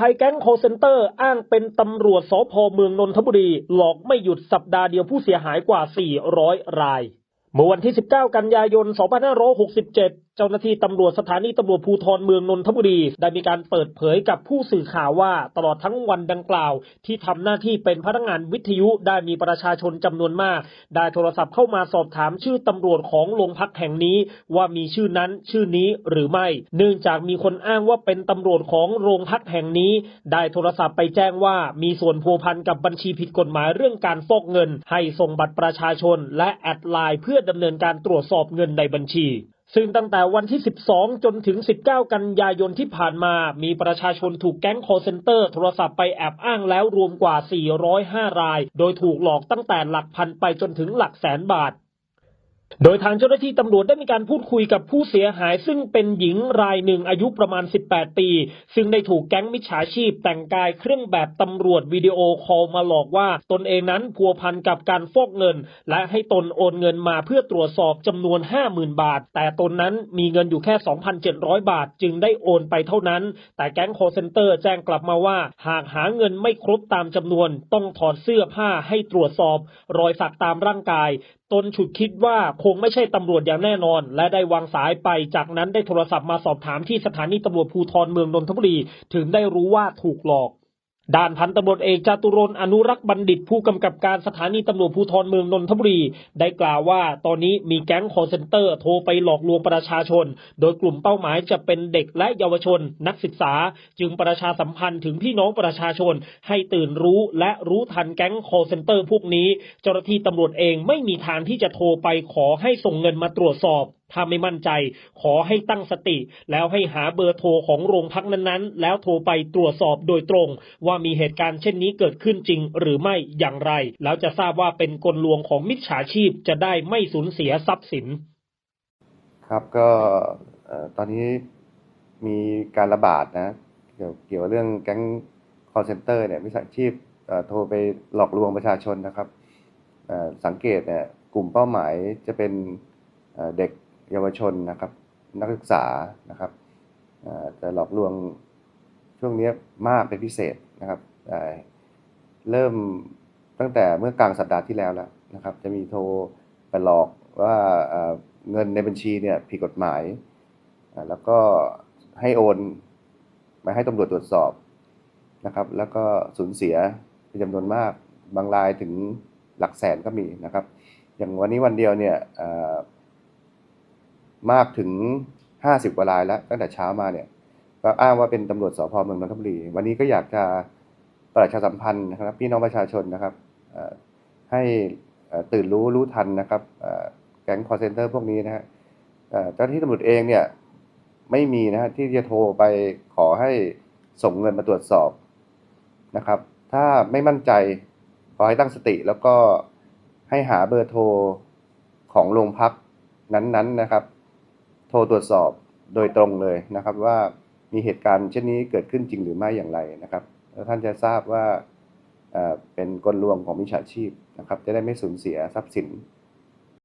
ภัยแก๊งโคเซนเตอร์ อ้างเป็นตำรวจสพเมืองนนทบุรี หลอกไม่หยุดสัปดาห์เดียวผู้เสียหายกว่า 400 ราย เมื่อวันที่ 19 กันยายน 2567เจ้าหน้าที่ตำรวจสถานีตำรวจภูธรเมืองนนทบุรี ได้มีการเปิดเผยกับผู้สื่อข่าวว่าตลอดทั้งวันดังกล่าว ที่ทำหน้าที่เป็นพนักงานวิทยุได้มีประชาชนจำนวนมาก ได้โทรศัพท์เข้ามาสอบถามชื่อตำรวจของโรงพักแห่งนี้ ว่ามีชื่อนั้นชื่อนี้หรือไม่ เนื่องจากมีคนอ้างว่าเป็นตำรวจของโรงพักแห่งนี้ ได้โทรศัพท์ไปแจ้งว่ามีส่วนพัวพันกับบัญชีผิดกฎหมายเรื่องการฟอกเงิน ให้ส่งบัตรประชาชน และแอดไลน์เพื่อดำเนินการตรวจสอบเงินในบัญชี ซึ่งตั้งแต่วันที่ 12 จนถึง 19 กันยายนที่ผ่านมา มีประชาชนถูกแก๊ง call center โทรศัพท์ไปแอบอ้างแล้วรวมกว่า 405 ราย โดยถูกหลอกตั้งแต่หลักพันไปจนถึงหลักแสนบาท โดยทางเจ้าหน้าที่ตำรวจได้มีการพูดคุยกับผู้เสียหาย ซึ่งเป็นหญิงรายหนึ่งอายุประมาณ 18 ปี ซึ่งได้ถูกแก๊งมิจฉาชีพแต่งกายเครื่องแบบตำรวจวิดีโอคอลมาหลอกว่าตนเองนั้นพัวพันกับการฟอกเงิน และให้ตนโอนเงินมาเพื่อตรวจสอบจำนวน 50,000 บาท แต่ตนนั้นมีเงินอยู่แค่ 2,700 บาท จึงได้โอนไปเท่านั้น แต่แก๊ง call center แจ้งกลับมาว่า หากหาเงินไม่ครบตามจำนวน ต้องถอดเสื้อผ้าให้ตรวจสอบ รอยสักตามร่างกาย ตนฉุดคิดว่าคงไม่ใช่ตำรวจอย่างแน่นอน และได้วางสายไป จากนั้นได้โทรศัพท์มาสอบถามที่สถานีตำรวจภูธรเมืองนนทบุรี ถึงได้รู้ว่าถูกหลอก ด้านพันตำรวจเอกจตุรนอนุรักษ์บัณฑิตผู้กำกับการสถานีตำรวจภูธรเมืองนนทบุรี ได้กล่าวว่าตอนนี้มีแก๊งคอเซนเตอร์โทรไปหลอกลวงประชาชน โดยกลุ่มเป้าหมายจะเป็นเด็กและเยาวชน นักศึกษา จึงประชาสัมพันธ์ถึงพี่น้องประชาชน ให้ตื่นรู้และรู้ทันแก๊งคอเซนเตอร์พวกนี้ เจ้าหน้าที่ตำรวจเองไม่มีทางที่จะโทรไปขอให้ส่งเงินมาตรวจสอบ ถ้าไม่มั่นใจขอให้ตั้งสติ แล้วให้หาเบอร์โทรของโรงพักนั้นๆ แล้วโทรไปตรวจสอบโดยตรง ว่ามีเหตุการณ์เช่นนี้เกิดขึ้นจริงหรือไม่อย่างไร แล้วจะทราบว่าเป็นกลลวงของมิจฉาชีพจะได้ไม่สูญเสียทรัพย์สิน ครับก็ตอนนี้มีการระบาดนะ เกี่ยวเกี่ยวกับเรื่องแก๊ง call center เนี่ยมิจฉาชีพโทรไปหลอกลวงประชาชนนะครับสังเกตเนี่ยกลุ่มเป้าหมายจะเป็นเด็ก เยาวชนนะครับ นักศึกษานะครับจะหลอกลวงช่วงนี้มากเป็นพิเศษนะครับเเริ่มตั้งแต่เมื่อกลางสัปดาห์ที่แล้วแล้วนะครับ จะมีโทรไปหลอกว่าเเงินในบัญชีเนี่ยผิดกฎหมาย แล้วก็ให้โอนมาให้ตำรวจตรวจสอบนะครับ แล้วก็สูญเสียเป็นจำนวนมาก บางรายถึงหลักแสนก็มีนะครับ อย่างวันนี้วันเดียวเนี่ย มากถึง 50กว่ารายแล้วตั้งแต่เช้ามาเนี่ยก็อ้างว่าเป็นตำรวจสพเมืองนนทบุรี วันนี้ก็อยากจะประชาสัมพันธ์นะครับพี่น้องประชาชนนะครับให้ตื่นรู้รู้ทันนะครับแก๊งคอร์เซนเตอร์พวกนี้นะฮะเอ่อเจ้าหน้าที่ตำรวจเองเนี่ยไม่มีนะฮะที่จะโทรไปขอให้ส่งเงินมาตรวจสอบนะครับ ถ้าไม่มั่นใจขอให้ตั้งสติแล้วก็ให้หาเบอร์โทรของโรงพักนั้นๆนะครับ โทรตรวจสอบโดยตรงเลยนะครับว่ามีเหตุการณ์เช่นนี้เกิดขึ้นจริงหรือไม่อย่างไรนะครับแล้วท่านจะทราบว่าเป็นกลลวงของมิจฉาชีพนะครับ จะได้ไม่สูญเสียทรัพย์สิน